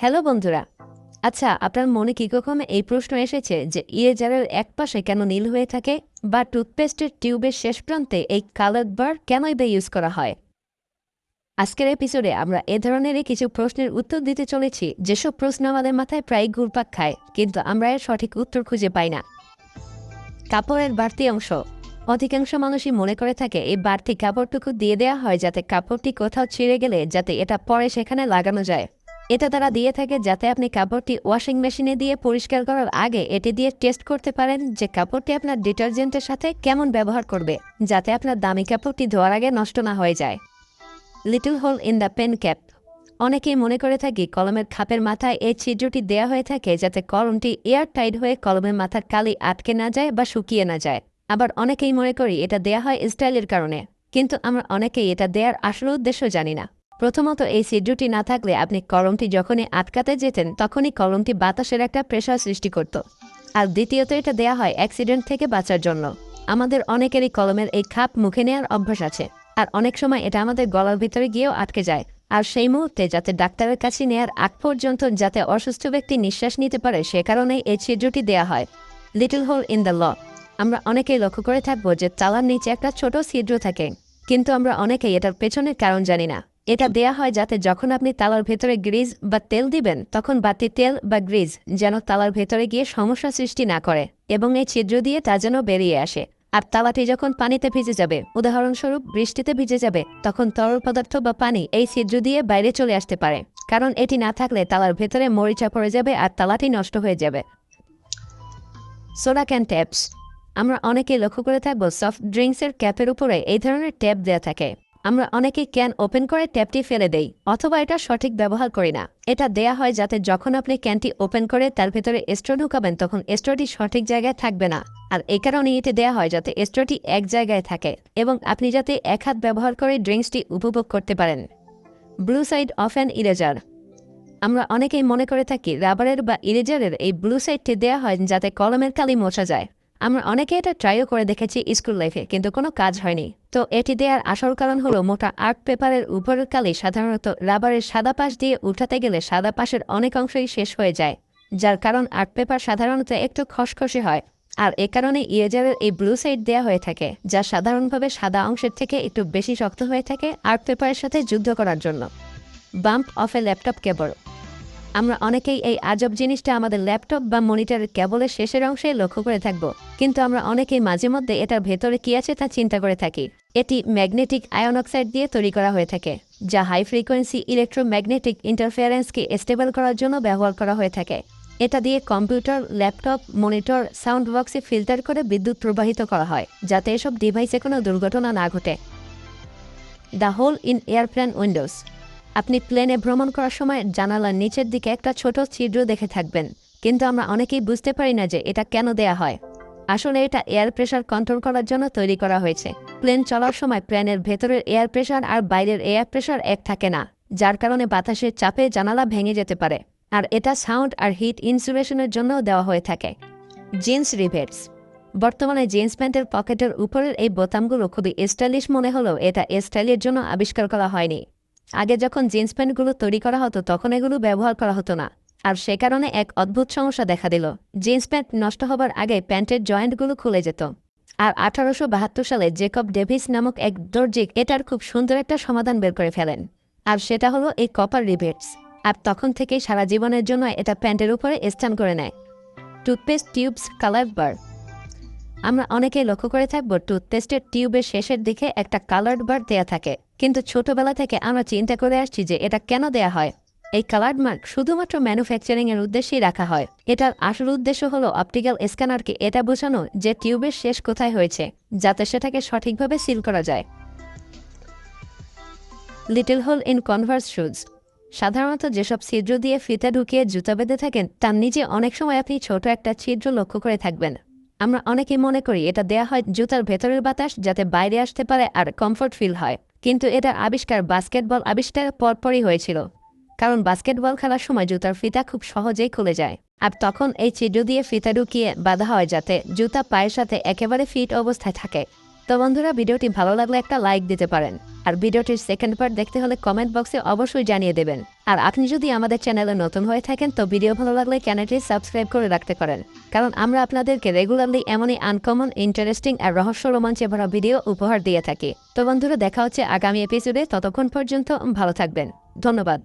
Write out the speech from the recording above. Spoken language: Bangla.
হ্যালো বন্ধুরা। আচ্ছা আপনার মনে কি কখনো এই প্রশ্ন এসেছে যে ইরেজারের এক পাশে কেন নীল হয়ে থাকে বা টুথপেস্টের টিউবের শেষ প্রান্তে এই কালার বার কেনই বা ইউজ করা হয়? আজকের এপিসোডে আমরা এ ধরনের কিছু প্রশ্নের উত্তর দিতে চলেছি, যেসব প্রশ্ন আমাদের মাথায় প্রায় ঘুরপাক খায়, কিন্তু আমরা এর সঠিক উত্তর খুঁজে পাই না। কাপড়ের বাড়তি অংশ। অধিকাংশ মানুষই মনে করে থাকে এই বাড়তি কাপড়টুকু দিয়ে দেওয়া হয় যাতে কাপড়টি কোথাও ছিঁড়ে গেলে যাতে এটা পরে সেখানে লাগানো যায়। এটা তারা দিয়ে থাকে যাতে আপনি কাপড়টি ওয়াশিং মেশিনে দিয়ে পরিষ্কার করার আগে এটি দিয়ে টেস্ট করতে পারেন যে কাপড়টি আপনার ডিটারজেন্টের সাথে কেমন ব্যবহার করবে, যাতে আপনার দামি কাপড়টি ধোয়ার আগে নষ্ট না হয়ে যায়। Little hole in the pen cap অনেকেই মনে করে থাকি কলমের খাপের মাথায় এই ছিদ্রটি দেয়া হয়ে থাকে যাতে কলমটি এয়ার টাইট হয়ে কলমের মাথার কালি আটকে না যায় বা শুকিয়ে না যায়। আবার অনেকেই মনে করি এটা দেয়া হয় স্টাইলের কারণে। কিন্তু আমরা অনেকেই এটা দেয়ার আসল উদ্দেশ্য জানি না। প্রথমত এই ছিদ্রটি না থাকলে আপনি কলমটি যখনই আটকাতে যেতেন, তখনই কলমটি বাতাসের একটা প্রেশার সৃষ্টি করত। আর দ্বিতীয়ত এটা দেয়া হয় অ্যাক্সিডেন্ট থেকে বাঁচার জন্য। আমাদের অনেকেরই কলমের এই খাপ মুখে নেওয়ার অভ্যাস আছে, আর অনেক সময় এটা আমাদের গলার ভিতরে গিয়েও আটকে যায়। আর সেই মুহূর্তে যাতে ডাক্তারের কাছে নেয়ার আগ পর্যন্ত যাতে অসুস্থ ব্যক্তি নিঃশ্বাস নিতে পারে, সে কারণেই এই ছিদ্রটি দেয়া হয়। লিটল হোল ইন দ্য ল আমরা অনেকেই লক্ষ্য করে থাকব যে তালার নিচে একটা ছোট ছিদ্র থাকে, কিন্তু আমরা অনেকেই এটার পেছনের কারণ জানি না। এটা দেয়া হয় যাতে যখন আপনি তালার ভেতরে গ্রিজ বা তেল দিবেন, তখন বাতি তেল বা গ্রিজ যেন তালার ভেতরে গিয়ে সমস্যা সৃষ্টি না করে এবং এই ছিদ্র দিয়ে তা যেন বেরিয়ে আসে। আর তালাটি যখন পানিতে ভিজে যাবে, উদাহরণস্বরূপ বৃষ্টিতে ভিজে যাবে, তখন তরল পদার্থ বা পানি এই ছিদ্র দিয়ে বাইরে চলে আসতে পারে। কারণ এটি না থাকলে তালার ভেতরে মরিচা পড়ে যাবে আর তালাটি নষ্ট হয়ে যাবে। সোডা ক্যান ট্যাপস আমরা অনেকেই লক্ষ্য করে থাকব সফট ড্রিঙ্কসের ক্যাপের উপরে এই ধরনের ট্যাপ দেওয়া থাকে। আমরা অনেকেই ক্যান ওপেন করে ট্যাপটি ফেলে দেই, অথবা এটা সঠিক ব্যবহার করি না। এটা দেয়া হয় যাতে যখন আপনি ক্যানটি ওপেন করে তার ভেতরে স্ট্রো ঢুকাবেন, তখন স্ট্রোটি সঠিক জায়গায় থাকবে না। আর এই কারণে এটি দেয়া হয় যাতে স্ট্রোটি এক জায়গায় থাকে এবং আপনি যাতে এক হাত ব্যবহার করে ড্রিঙ্কসটি উপভোগ করতে পারেন। Blue side of an eraser. আমরা অনেকেই মনে করে থাকি, রাবারের বা ইরেজারের এই ব্লু সাইডটি দেওয়া হয় যাতে কলমের কালি মোছা যায়। আমরা অনেকে এটা ট্রাইও করে দেখেছি স্কুল লাইফে কিন্তু কোনো কাজ হয়নি। তো এটি দেওয়ার আসল কারণ হলো মোটা আর্ট পেপারের উপরের কালি সাধারণত রাবারের সাদা পাশ দিয়ে উঠাতে গেলে সাদা পাশের অনেক অংশই শেষ হয়ে যায়, যার কারণ আর্ট পেপার সাধারণত একটু খসখসে হয়, আর এ কারণে ইরেজারের এই ব্লু সাইড দেওয়া হয়ে থাকে, যা সাধারণভাবে সাদা অংশের থেকে একটু বেশি শক্ত হয়ে থাকে আর্ট পেপারের সাথে যুদ্ধ করার জন্য। বাম্প অফ এ ল্যাপটপ কেবল আমরা অনেকেই এই আজব জিনিসটা আমাদের ল্যাপটপ বা মনিটরের কেবলের শেষের অংশে লক্ষ্য করে থাকব। কিন্তু আমরা অনেকেই মাঝে মধ্যে এটার ভেতরে কি আছে তা চিন্তা করে থাকি। এটি ম্যাগনেটিক আয়ন অক্সাইড দিয়ে তৈরি করা হয়ে থাকে, যা হাই ফ্রিকোয়েন্সি ইলেকট্রোম্যাগনেটিক ইন্টারফিয়ারেন্সকে স্টেবল করার জন্য ব্যবহার করা হয়ে থাকে। এটা দিয়ে কম্পিউটার, ল্যাপটপ, মনিটর, সাউন্ড বক্সে ফিল্টার করে বিদ্যুৎ প্রবাহিত করা হয়, যাতে এসব ডিভাইসে কোনো দুর্ঘটনা না ঘটে। The hole in airplane windows আপনি প্লেনে ভ্রমণ করার সময় জানালার নিচের দিকে একটা ছোট ছিদ্র দেখে থাকবেন। কিন্তু আমরা অনেকেই বুঝতে পারি না যে এটা কেন দেয়া হয়। আসলে এটা এয়ার প্রেশার কন্ট্রোল করার জন্য তৈরি করা হয়েছে। প্লেন চলার সময় প্লেনের ভেতরের এয়ার প্রেশার আর বাইরের এয়ার প্রেশার এক থাকে না, যার কারণে বাতাসের চাপে জানালা ভেঙে যেতে পারে। আর এটা সাউন্ড আর হিট ইনসুলেশনের জন্যও দেওয়া হয়ে থাকে। Jeans rivets. বর্তমানে জিন্স প্যান্টের পকেটের উপরের এই বোতামগুলো খুবই স্টাইলিশ মনে হলেও এটা স্টাইলের জন্য আবিষ্কার করা হয়নি। আগে যখন জিন্স প্যান্টগুলো তৈরি করা হতো, তখন এগুলো ব্যবহার করা হতো না। আর সে কারণে এক অদ্ভুত সমস্যা দেখা দিল। জিন্স প্যান্ট নষ্ট হবার আগে প্যান্টের জয়েন্টগুলো খুলে যেত। আর আঠারোশো বাহাত্তর সালে জেকব ডেভিস নামক এক দর্জিক এটার খুব সুন্দর একটা সমাধান বের করে ফেলেন। আর সেটা হলো এই কপার রিবেটস। আর তখন থেকেই সারা জীবনের জন্য এটা প্যান্টের উপরে স্থান করে নেয়। Toothpaste tubes, colour bar. আমরা অনেকেই লক্ষ্য করে থাকব টুথপেস্টের টিউবের শেষের দিকে একটা কালার্ড বার দেয়া থাকে। কিন্তু ছোটবেলা থেকে আমরা চিন্তা করে আসছি যে এটা কেন দেয়া হয়। এই কালার্ড মার্ক শুধুমাত্র ম্যানুফ্যাকচারিং এর উদ্দেশ্যেই রাখা হয়। এটার আসল উদ্দেশ্য হলো অপটিক্যাল স্ক্যানারকে এটা বোঝানো যে টিউবের শেষ কোথায় হয়েছে, যাতে সেটাকে সঠিকভাবে সিল করা যায়। Little hole in Converse shoes সাধারণত যেসব ছিদ্র দিয়ে ফিতা ঢুকিয়ে জুতা বেঁধে থাকেন, তার নিচে অনেক সময় আপনি ছোট একটা ছিদ্র লক্ষ্য করে থাকবেন। আমরা অনেকে মনে করি এটা দেয়া হয় জুতার ভেতরের বাতাস যাতে বাইরে আসতে পারে আর কমফোর্ট ফিল হয়। কিন্তু এটার আবিষ্কার বাস্কেটবল আবিষ্কার পরপরই হয়েছিল। কারণ বাস্কেটবল খেলার সময় জুতার ফিতা খুব সহজেই খুলে যায়। আর তখন এই চিডু দিয়ে ফিতা ঢুকিয়ে বাঁধা হয় যাতে জুতা পায়ের সাথে একেবারে ফিট অবস্থায় থাকে। তো বন্ধুরা, ভিডিওটি ভালো লাগলে একটা লাইক দিতে পারেন। আর ভিডিওটির সেকেন্ড পার্ট দেখতে হলে কমেন্ট বক্সে অবশ্যই জানিয়ে দেবেন। আর আপনি যদি আমাদের চ্যানেলে নতুন হয়ে থাকেন, তো ভিডিও ভালো লাগলে চ্যানেলটি সাবস্ক্রাইব করে রাখতে পারেন। কারণ আমরা আপনাদেরকে রেগুলারলি এমনই আনকমন ইন্টারেস্টিং আর রহস্য রোমাঞ্চে ভরা ভিডিও উপহার দিয়ে থাকি। তো বন্ধুরা, দেখা হচ্ছে আগামী এপিসোডে ততক্ষণ পর্যন্ত ভালো থাকবেন। ধন্যবাদ।